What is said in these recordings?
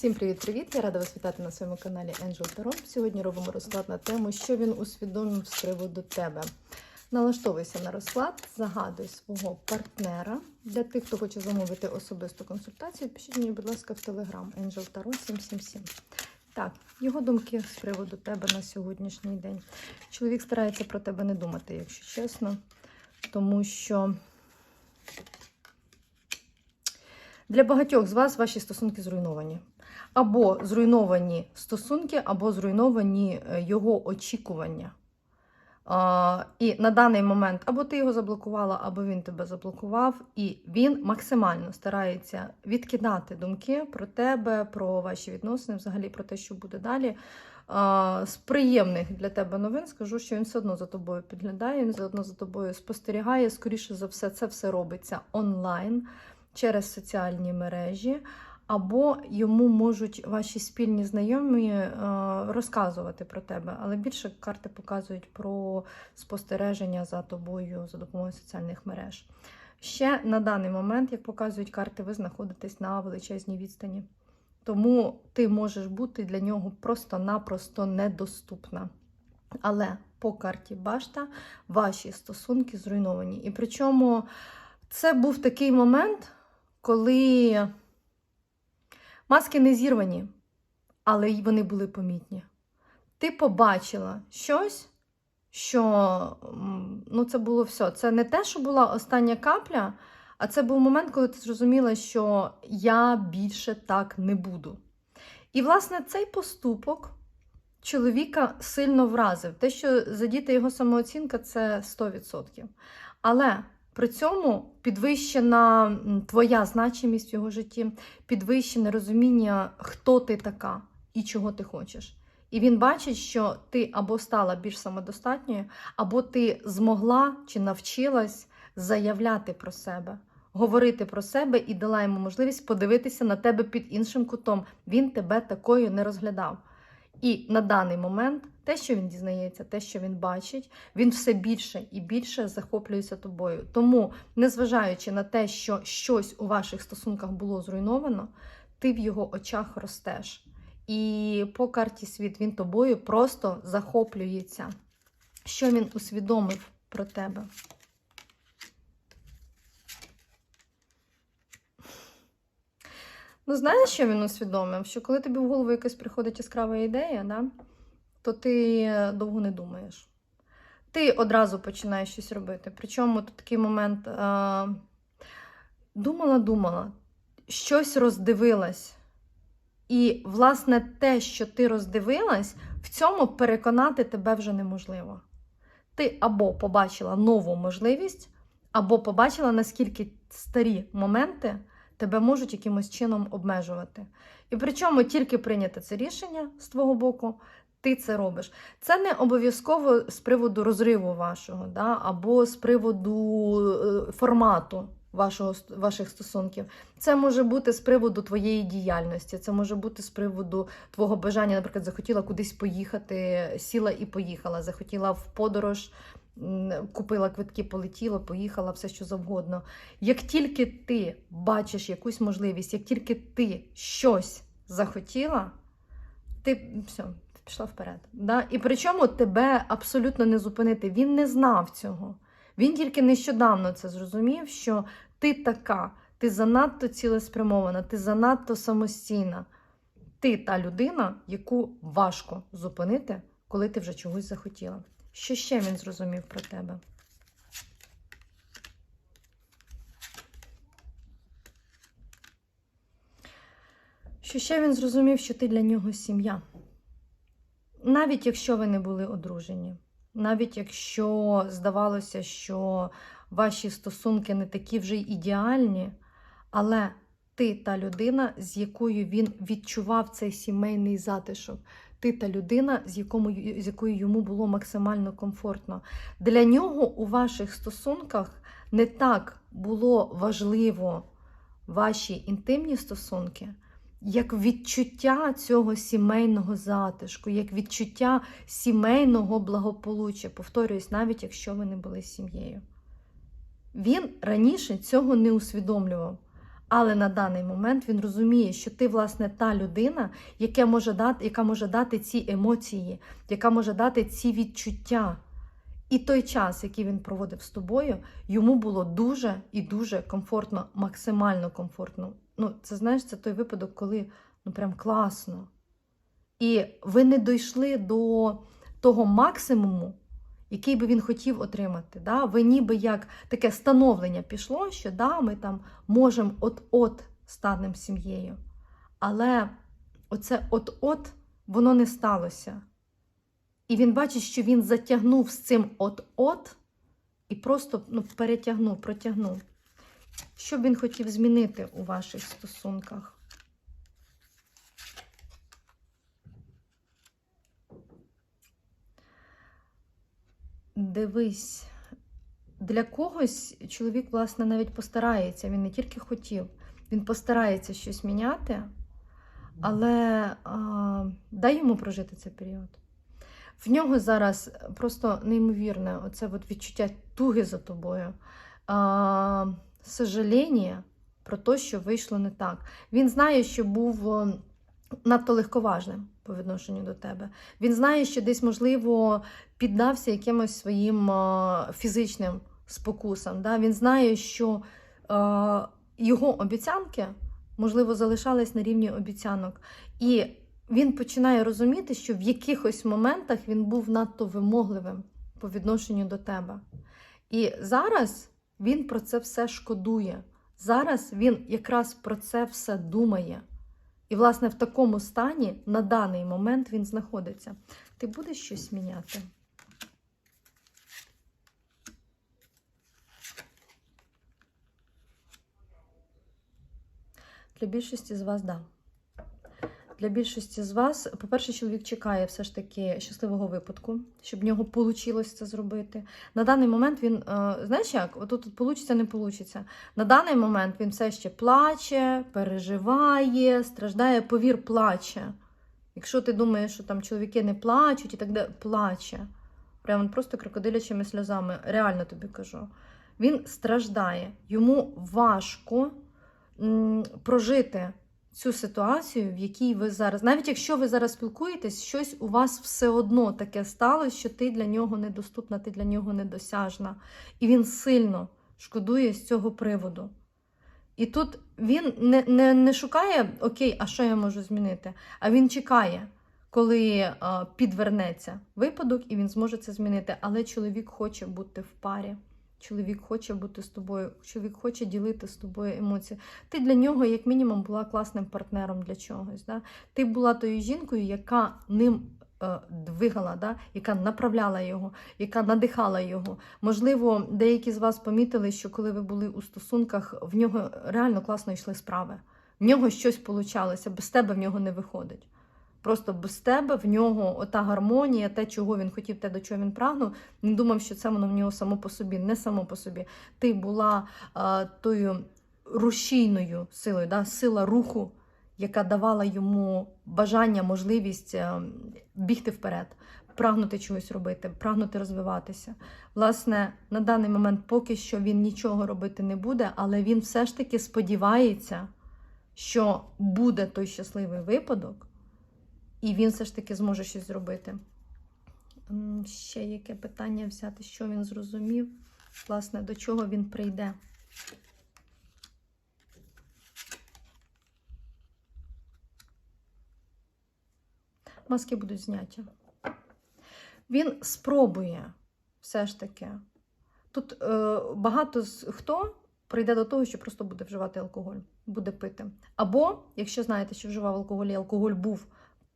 Всім привіт-привіт! Я рада вас вітати на своєму каналі Angel Tarot. Сьогодні робимо розклад на тему, що він усвідомив з приводу тебе. Налаштовуйся на розклад, загадуй свого партнера. Для тих, хто хоче замовити особисту консультацію, пишіть мені, будь ласка, в Телеграм Angel Tarot 777. Так, його думки з приводу тебе на сьогоднішній день. Чоловік старається про тебе не думати, якщо чесно, тому що. Для багатьох з вас ваші стосунки зруйновані. Або зруйновані стосунки, або зруйновані е, його очікування. І на даний момент або ти його заблокувала, або він тебе заблокував, і він максимально старається відкидати думки про тебе, про ваші відносини, взагалі про те, що буде далі. З приємних для тебе новин скажу, що він все одно за тобою підглядає, він все одно за тобою спостерігає. Скоріше за все, це все робиться онлайн через соціальні мережі, або йому можуть ваші спільні знайомі е, розказувати про тебе. Але більше карти показують про спостереження за тобою за допомогою соціальних мереж. Ще на даний момент, як показують карти, ви знаходитесь на величезній відстані. Тому ти можеш бути для нього просто-напросто недоступна. Але по карті башта ваші стосунки зруйновані. І причому це був такий момент, коли маски не зірвані, але й вони були помітні. Ти побачила щось, що ну, це було все. Це не те, що була остання капля, а це був момент, коли ти зрозуміла, що я більше так не буду. І, власне, цей поступок чоловіка сильно вразив. Те, що задіти його самооцінка, це 100%. Але при цьому підвищена твоя значимість в його житті, підвищене розуміння, хто ти така і чого ти хочеш. І він бачить, що ти або стала більш самодостатньою, або ти змогла чи навчилась заявляти про себе, говорити про себе і дала йому можливість подивитися на тебе під іншим кутом. Він тебе такою не розглядав. І на даний момент те, що він дізнається, те, що він бачить, він все більше і більше захоплюється тобою. Тому, незважаючи на те, що щось у ваших стосунках було зруйновано, ти в його очах ростеш. І по карті світ він тобою просто захоплюється. Що він усвідомив про тебе? Ну, знаєш, що він усвідомив? Що коли тобі в голову якась приходить яскрава ідея, да, то ти довго не думаєш. Ти одразу починаєш щось робити. Причому тут такий момент а, думала, думала, щось роздивилась. І, власне, те, що ти роздивилась, в цьому переконати тебе вже неможливо. Ти або побачила нову можливість, або побачила, наскільки старі моменти тебе можуть якимось чином обмежувати. І причому тільки прийняти це рішення з твого боку, ти це робиш. Це не обов'язково з приводу розриву вашого, да, або з приводу е, формату вашого, ваших стосунків. Це може бути з приводу твоєї діяльності, це може бути з приводу твого бажання, наприклад, захотіла кудись поїхати, сіла і поїхала, захотіла в подорож. Купила квитки, полетіла, поїхала, все що завгодно. Як тільки ти бачиш якусь можливість, як тільки ти щось захотіла, ти все, пішла вперед. Да? І причому тебе абсолютно не зупинити. Він не знав цього. Він тільки нещодавно це зрозумів, що ти така, ти занадто цілеспрямована, ти занадто самостійна. Ти та людина, яку важко зупинити, коли ти вже чогось захотіла. Що ще він зрозумів про тебе? Що ще він зрозумів, що ти для нього сім'я. Навіть якщо ви не були одружені, навіть якщо здавалося, що ваші стосунки не такі вже й ідеальні, але ти та людина, з якою він відчував цей сімейний затишок. Ти та людина, з, якому, з якою йому було максимально комфортно. Для нього у ваших стосунках не так було важливо ваші інтимні стосунки, як відчуття цього сімейного затишку, як відчуття сімейного благополуччя. Повторююсь, навіть якщо ви не були сім'єю. Він раніше цього не усвідомлював. Але на даний момент він розуміє, що ти, власне, та людина, яка може дати, яка може дати ці емоції, яка може дати ці відчуття. І той час, який він проводив з тобою, йому було дуже і дуже комфортно, максимально комфортно. Ну, це знаєш, це той випадок, коли ну прям класно. І ви не дійшли до того максимуму, який би він хотів отримати. Да? Ви ніби як таке становлення пішло, що да, ми там можемо от-от станемо сім'єю. Але оце от-от воно не сталося. І він бачить, що він затягнув з цим от-от і просто ну, перетягнув, протягнув. Що б він хотів змінити у ваших стосунках? Дивись, для когось чоловік, власне, навіть постарається. Він не тільки хотів, він постарається щось міняти, але а, дай йому прожити цей період. В нього зараз просто неймовірне оце от відчуття туги за тобою, а, сожаління про те, що вийшло не так. Він знає, що був надто легковажним по відношенню до тебе. Він знає, що десь, можливо, піддався якимось своїм фізичним спокусам. Да? Він знає, що а, його обіцянки, можливо, залишались на рівні обіцянок. І він починає розуміти, що в якихось моментах він був надто вимогливим по відношенню до тебе. І зараз він про це все шкодує. Зараз він якраз про це все думає. І, власне, в такому стані на даний момент він знаходиться. Ти будеш щось міняти? Для більшості з вас. Да. Для більшості з вас, по-перше, чоловік чекає все ж таки щасливого випадку, щоб в нього вийшло це зробити. На даний момент він, е, знаєш як, отут получиться, не получиться. На даний момент він все ще плаче, переживає, страждає, повір, плаче. Якщо ти думаєш, що там чоловіки не плачуть і так далі, плаче. Прямо просто крокодилячими сльозами. Реально тобі кажу. Він страждає, йому важко прожити цю ситуацію, в якій ви зараз, навіть якщо ви зараз спілкуєтесь, щось у вас все одно таке сталося, що ти для нього недоступна, ти для нього недосяжна. І він сильно шкодує з цього приводу. І тут він не, не, не шукає, окей, а що я можу змінити? А він чекає, коли а, підвернеться випадок, і він зможе це змінити. Але чоловік хоче бути в парі. Чоловік хоче бути з тобою, чоловік хоче ділити з тобою емоції. Ти для нього, як мінімум, була класним партнером для чогось. Да? Ти була тою жінкою, яка ним е, двигала, да? яка направляла його, яка надихала його. Можливо, деякі з вас помітили, що коли ви були у стосунках, в нього реально класно йшли справи. В нього щось получалося, без тебе в нього не виходить. Просто без тебе в нього ота гармонія, те, чого він хотів, те, до чого він прагнув. Він думав, що це воно в нього само по собі, не само по собі. Ти була а, тою рушійною силою, да? сила руху, яка давала йому бажання, можливість а, бігти вперед, прагнути чогось робити, прагнути розвиватися. Власне, на даний момент поки що він нічого робити не буде, але він все ж таки сподівається, що буде той щасливий випадок. І він все ж таки зможе щось зробити. Ще яке питання взяти, що він зрозумів, власне, до чого він прийде. Маски будуть зняті. Він спробує все ж таки. Тут е, багато хто прийде до того, що просто буде вживати алкоголь, буде пити. Або, якщо знаєте, що вживав алкоголь, і алкоголь був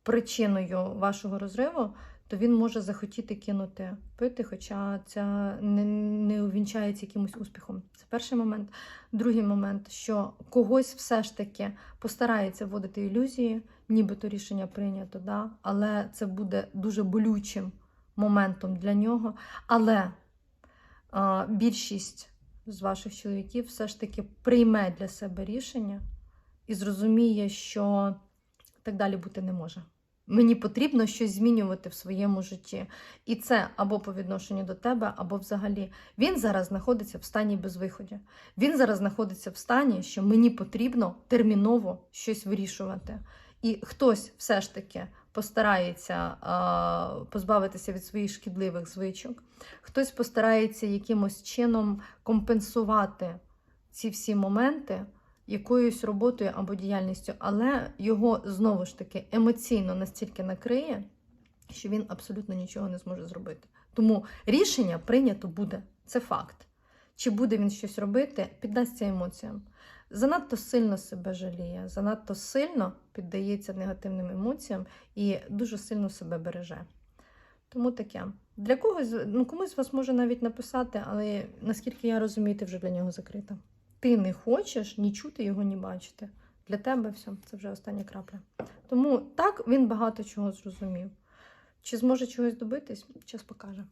причиною вашого розриву, то він може захотіти кинути пити, хоча це не, не увінчається якимось успіхом. Це перший момент. Другий момент, що когось все ж таки постарається вводити ілюзії, нібито рішення прийнято, да? але це буде дуже болючим моментом для нього. Але а, більшість з ваших чоловіків все ж таки прийме для себе рішення і зрозуміє, що так далі бути не може. Мені потрібно щось змінювати в своєму житті. І це або по відношенню до тебе, або взагалі. Він зараз знаходиться в стані безвиході. Він зараз знаходиться в стані, що мені потрібно терміново щось вирішувати. І хтось все ж таки постарається а, позбавитися від своїх шкідливих звичок, хтось постарається якимось чином компенсувати ці всі моменти якоюсь роботою або діяльністю, але його знову ж таки емоційно настільки накриє, що він абсолютно нічого не зможе зробити. Тому рішення прийнято буде. Це факт. Чи буде він щось робити, піддасться емоціям. Занадто сильно себе жаліє, занадто сильно піддається негативним емоціям і дуже сильно себе береже. Тому таке. Для когось, ну комусь вас може навіть написати, але наскільки я розумію, ти вже для нього закрита. Ти не хочеш ні чути його, ні бачити. Для тебе все, це вже остання крапля. Тому так він багато чого зрозумів. Чи зможе чогось добитись, час покаже.